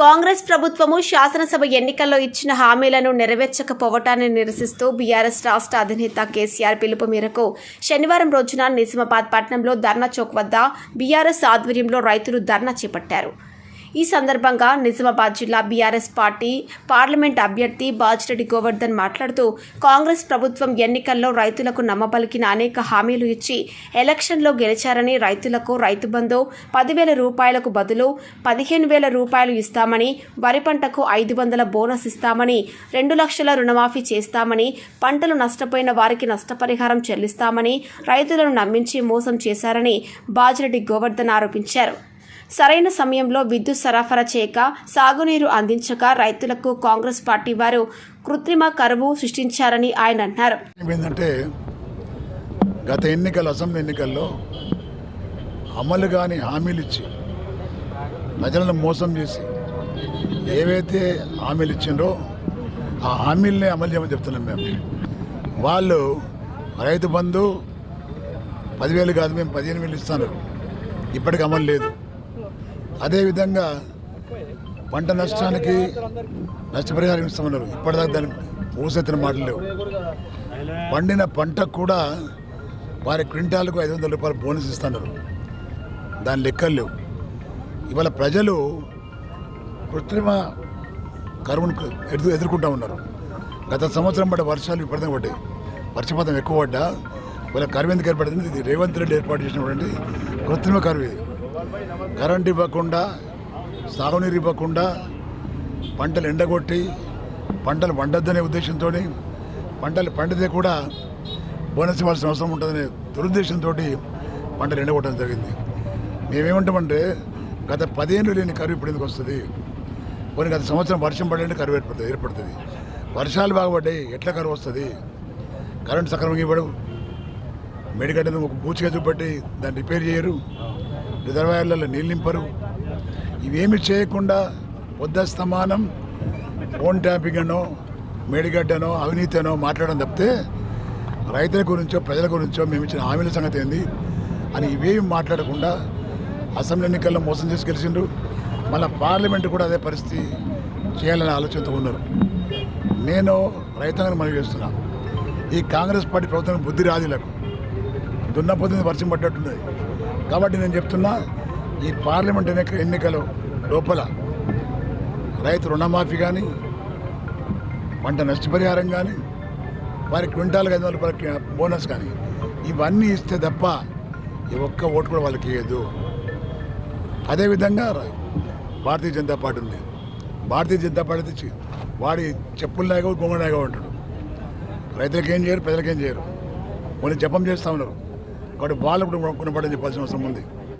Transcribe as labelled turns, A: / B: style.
A: కాంగ్రెస్ ప్రభుత్వము శాసనసభ ఎన్నికల్లో ఇచ్చిన హామీలను నెరవేర్చకపోవటాన్ని నిరసిస్తూ బీఆర్ఎస్ రాష్ట్ర అధినేత కేసీఆర్ పిలుపు మేరకు శనివారం రోజున నిజామాబాద్ పట్టణంలో ధర్నా చౌక్ వద్ద బీఆర్ఎస్ ఆధ్వర్యంలో రైతులు ధర్నా చేపట్టారు. ఈ సందర్భంగా నిజామాబాద్ జిల్లా బీఆర్ఎస్ పార్టీ పార్లమెంట్ అభ్యర్థి బాజిరెడ్డి గోవర్ధన్ మాట్లాడుతూ కాంగ్రెస్ ప్రభుత్వం ఎన్నికల్లో రైతులకు నమ్మబలికిన అనేక హామీలు ఇచ్చి ఎలక్షన్లో గెలిచారని రైతులకు రైతు బంధు పదివేల రూపాయలకు బదులు పదిహేను వేల రూపాయలు ఇస్తామని వరి పంటకు ఐదు వందల బోనస్ ఇస్తామని రెండు లక్షల రుణమాఫీ చేస్తామని పంటలు నష్టపోయిన వారికి నష్టపరిహారం చెల్లిస్తామని రైతులను నమ్మించి మోసం చేశారని బాజిరెడ్డి గోవర్ధన్ ఆరోపించారు. సరైన సమయంలో విద్యుత్ సరఫరా చేయక సాగునీరు అందించక రైతులకు కాంగ్రెస్ పార్టీ వారు కృత్రిమ కరువు సృష్టించారని ఆయన అన్నారు.
B: ఏంటంటే గత ఎన్నికల అసెంబ్లీ ఎన్నికల్లో అమలు కాని హామీలు ఇచ్చి ప్రజలను మోసం చేసి ఏవైతే హామీలు ఇచ్చిండో ఆ హామీలనే అమలు చేయమని చెప్తున్నాం మేము. వాళ్ళు రైతు బంధు పదివేలు కాదు మేము పదిహేను వేలు ఇస్తాను ఇప్పటికి అమలు లేదు. అదేవిధంగా పంట నష్టానికి నష్టపరిహారం ఇస్తామన్నారు. ఇప్పటిదాకా దానికి ఊసెత్తిన మాటలు లేవు. పండిన పంట కూడా వారి క్వింటాలకు ఐదు వందల రూపాయలు బోనస్ ఇస్తున్నారు. దాని లెక్కలు లేవు. ఇవాళ ప్రజలు కృత్రిమ కరువును ఎదురు ఎదుర్కొంటూ ఉన్నారు. గత సంవత్సరం పడ్డ వర్షాలు ఇప్పటిదాకా పడ్డాయి. వర్షపాతం ఎక్కువ పడ్డా. ఇవాళ కరువు ఎందుకు ఏర్పడుతుంది ఇది రేవంత్ రెడ్డి ఏర్పాటు చేసినటువంటి కృత్రిమ కరువు ఇది. కరెంట్ ఇవ్వకుండా సాగునీరు ఇవ్వకుండా పంటలు ఎండగొట్టి పంటలు పండొద్దనే ఉద్దేశంతో పంటలు పండితే కూడా బోనస్ ఇవ్వాల్సిన అవసరం ఉంటుందనే దురుద్దేశంతో పంటలు ఎండగొట్టడం జరిగింది. మేమేమంటామంటే గత పదిహేను లేని కరువు ఇప్పుడు ఎందుకు వస్తుంది? కొన్ని గత సంవత్సరం వర్షం పడే కరువు ఏర్పడుతుంది ఏర్పడుతుంది. వర్షాలు బాగుపడ్డాయి ఎట్లా కరువు వస్తుంది? కరెంట్ సక్రమంగా ఇవ్వడు. మెడికల్ ఒక పూచిగా చూపెట్టి దాన్ని రిపేర్ చేయరు. రిజర్వాయర్లలో నీళ్ళు నింపరు. ఇవేమి చేయకుండా వద్దస్తమానం ఫోన్ ట్యాపింగ్ అనో మేడిగడ్డనో అవినీతనో మాట్లాడడం తప్పితే రైతుల గురించో ప్రజల గురించో మేము ఇచ్చిన హామీల సంగతి ఏంది? అని ఇవేమి మాట్లాడకుండా అసెంబ్లీ ఎన్నికల్లో మోసం చేసి గెలిచిండ్రు. మళ్ళీ పార్లమెంట్ కూడా అదే పరిస్థితి చేయాలనే ఆలోచనతో ఉన్నారు. నేను రైతాంగాన్ని మనవి చేస్తున్నా. ఈ కాంగ్రెస్ పార్టీ ప్రభుత్వం బుద్ధి రాజులకు దున్నపోతుంది వర్షం పడ్డట్టున్నది కాబట్టి నేను చెప్తున్నా ఈ పార్లమెంట్ ఎన్నిక ఎన్నికలు లోపల రైతు రుణమాఫీ కానీ పంట నష్టపరిహారం కానీ వారి క్వింటాల్కి ఐదు వందల రూపాయల బోనస్ కానీ ఇవన్నీ ఇస్తే తప్ప ఈ ఒక్క ఓటు కూడా వాళ్ళకి ఇవ్వదు అదేవిధంగా భారతీయ జనతా పార్టీ ఉంది. భారతీయ జనతా పార్టీ తెచ్చి వాడి చెప్పుల్లాగా గుమ్మలాగా ఉంటాడు రైతులకేం ఏం చేయరు ప్రజలకేం ఏం చేయరు. వాళ్ళు జపం చేస్తూ ఉన్నారు. కాబట్టి వాళ్ళు కూడా గుణపడని చెప్పాల్సిన అవసరం ఉంది.